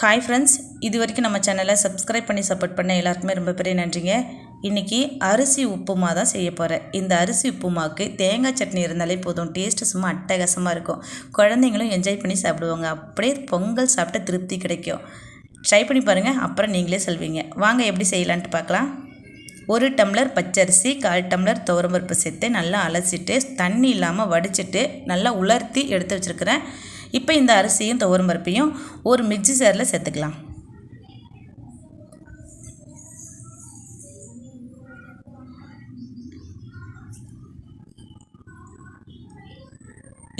Hi friends இது வரைக்கும் நம்ம சேனலை சப்ஸ்கிரைப் பண்ணி சப்போர்ட் பண்ண எல்லாருக்குமே ரொம்ப பெரிய நன்றிங்க. இன்றைக்கி அரிசி உப்புமா தான் செய்ய போகிறேன் இந்த அரிசி உப்புமாவுக்கு தேங்காய் சட்னி இருந்தாலே போதும். டேஸ்ட்டு சும்மா அட்டகாசமாக இருக்கும். குழந்தைங்களும் என்ஜாய் பண்ணி சாப்பிடுவாங்க. அப்படியே பொங்கல் சாப்பிட்ட திருப்தி கிடைக்கும். ட்ரை பண்ணி பாருங்கள் அப்புறம் நீங்களே சொல்வீங்க. வாங்க எப்படி செய்யலான்ட்டு பார்க்கலாம். ஒரு டம்ளர் பச்சரிசி கால் டம்ளர் துவரம்பருப்பு சேர்த்து நல்லா அலசிட்டு தண்ணி இல்லாமல் வடிச்சிட்டு நல்லா உலர்த்தி எடுத்து வச்சுருக்கிறேன். இப்போ இந்த அரிசியும் துவரம் பருப்பையும் ஒரு மிக்சி சேரில் சேர்த்துக்கலாம்.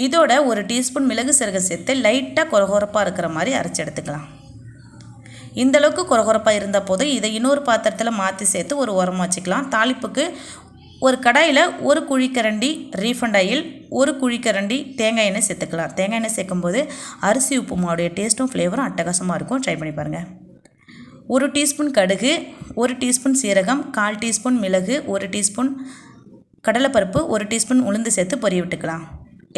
இதோட ஒரு டீஸ்பூன் மிளகு சீரகம் சேர்த்து லைட்டாக கொரகொரப்பாக இருக்கிற மாதிரி அரைச்சி எடுத்துக்கலாம். இந்தளவுக்கு கொரகொரப்பாக இருந்தால் போதும். இதை இன்னொரு பாத்திரத்தில் மாற்றி சேர்த்து ஒரு உரமாக வச்சுக்கலாம். தாளிப்புக்கு ஒரு கடாயில் ஒரு குழிக்கரண்டி ரீஃபண்ட் ஆயில் ஒரு குழிக்கரண்டி தேங்காய் எண்ணெய் சேர்த்துக்கலாம். தேங்காய் எண்ணெய் சேர்க்கும்போது அரிசி உப்புமாவுடைய டேஸ்ட்டும் ஃப்ளேவரும் அட்டகாசமாக இருக்கும். ட்ரை பண்ணி பாருங்கள் ஒரு டீஸ்பூன் கடுகு ஒரு டீஸ்பூன் சீரகம் கால் டீஸ்பூன் மிளகு ஒரு டீஸ்பூன் கடலைப்பருப்பு ஒரு டீஸ்பூன் உளுந்து சேர்த்து பொரிய விட்டுக்கலாம்.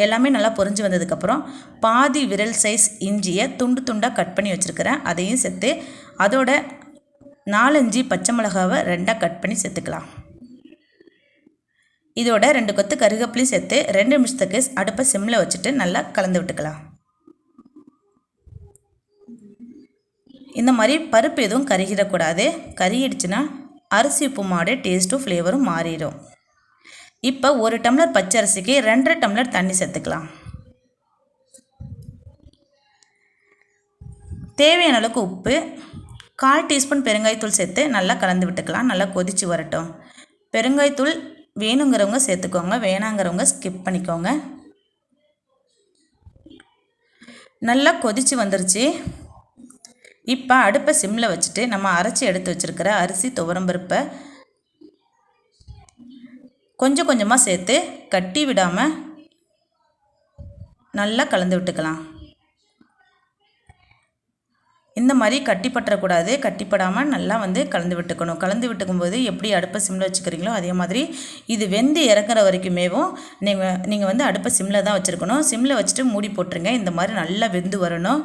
எல்லாமே நல்லா பொரிஞ்சு வந்ததுக்கப்புறம் பாதி விரல் சைஸ் இஞ்சியை துண்டு துண்டாக கட் பண்ணி வச்சுருக்கிறேன். அதையும் சேர்த்து அதோட நாலஞ்சு பச்சை மிளகாவை ரெண்டாக கட் பண்ணி சேர்த்துக்கலாம். இதோட ரெண்டு கொத்து கருகப்பிலையும் சேர்த்து ரெண்டு நிமிஷத்துக்கு அடுப்பை சிம்மில் வச்சுட்டு நல்லா கலந்து விட்டுக்கலாம். இந்த மாதிரி பருப்பு எதுவும் கருகிடக்கூடாது. கருகிடுச்சுன்னா அரிசி உப்புமாவோட டேஸ்ட்டும் ஃப்ளேவரும் மாறிடும். இப்போ ஒரு டம்ளர் பச்சை அரிசிக்கு ரெண்டரை டம்ளர் தண்ணி சேர்த்துக்கலாம். தேவையான அளவுக்கு உப்பு கால் டீஸ்பூன் பெருங்காயத்தூள் சேர்த்து நல்லா கலந்து விட்டுக்கலாம். நல்லா கொதித்து வரட்டும். பெருங்காயத்தூள் வேணுங்கிறவங்க சேர்த்துக்கோங்க வேணாங்கிறவங்க ஸ்கிப் பண்ணிக்கோங்க. நல்லா கொதித்து வந்துருச்சு. இப்போ அடுப்பை சிம்மில் வச்சுட்டு நம்ம அரைச்சி எடுத்து வச்சுருக்கிற அரிசி துவரம்பருப்பை கொஞ்சம் கொஞ்சமாக சேர்த்து கட்டி விடாமல் நல்லா கலந்து விட்டுக்கலாம். இந்த மாதிரி கட்டி பற்றக்கூடாது கட்டிப்படாமல் நல்லா வந்து கலந்து விட்டுக்கணும். கலந்து விட்டுக்கும்போது எப்படி அடுப்பை சிம்மில் வச்சுக்கிறீங்களோ அதே மாதிரி இது வெந்து இறக்குற வரைக்குமேவும் நீங்கள் நீங்கள் வந்து அடுப்பை சிம்மில் தான் வச்சுருக்கணும். சிம்மில் வச்சுட்டு மூடி போட்டுருங்க. இந்த மாதிரி நல்லா வெந்து வரணும்.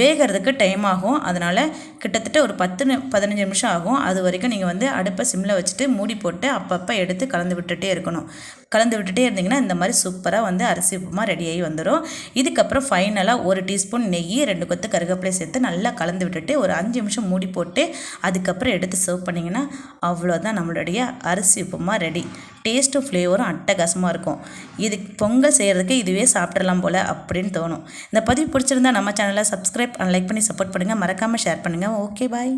வேகிறதுக்கு டைம் ஆகும். அதனால் கிட்டத்தட்ட ஒரு பத்து பதினஞ்சு நிமிஷம் ஆகும். அது வரைக்கும் நீங்கள் வந்து அடுப்பை சிம்மில் வச்சுட்டு மூடி போட்டு அப்பப்போ எடுத்து கலந்து விட்டுட்டே இருக்கணும். கலந்து விட்டுட்டே இருந்தீங்கன்னா இந்த மாதிரி சூப்பராக வந்து அரிசி உப்புமா ரெடியாகி வந்துடும் இதுக்கப்புறம் ஃபைனலாக ஒரு டீஸ்பூன் நெய் ரெண்டு கொத்து கருகப்பிலை சேர்த்து நல்லா கலந்து விட்டுட்டு ஒரு அஞ்சு நிமிஷம் மூடி போட்டு அதுக்கப்புறம் எடுத்து சர்வ் பண்ணிங்கன்னா அவ்வளோதான் நம்மளுடைய அரிசி உப்புமா ரெடி டேஸ்ட்டும் ஃப்ளேவரும் அட்டகாசமாக இருக்கும். இது பொங்கல் செய்கிறதுக்கு இதுவே சாப்பிட்றலாம் போல் அப்படின்னு தோணும். இந்த பதிவு பிடிச்சிருந்தா நம்ம சேனலை சப்ஸ்கிரைப் லைக் பண்ணி சப்போர்ட் பண்ணுங்கள் மறக்காமல் ஷேர் பண்ணுங்கள் ஓகே பாய்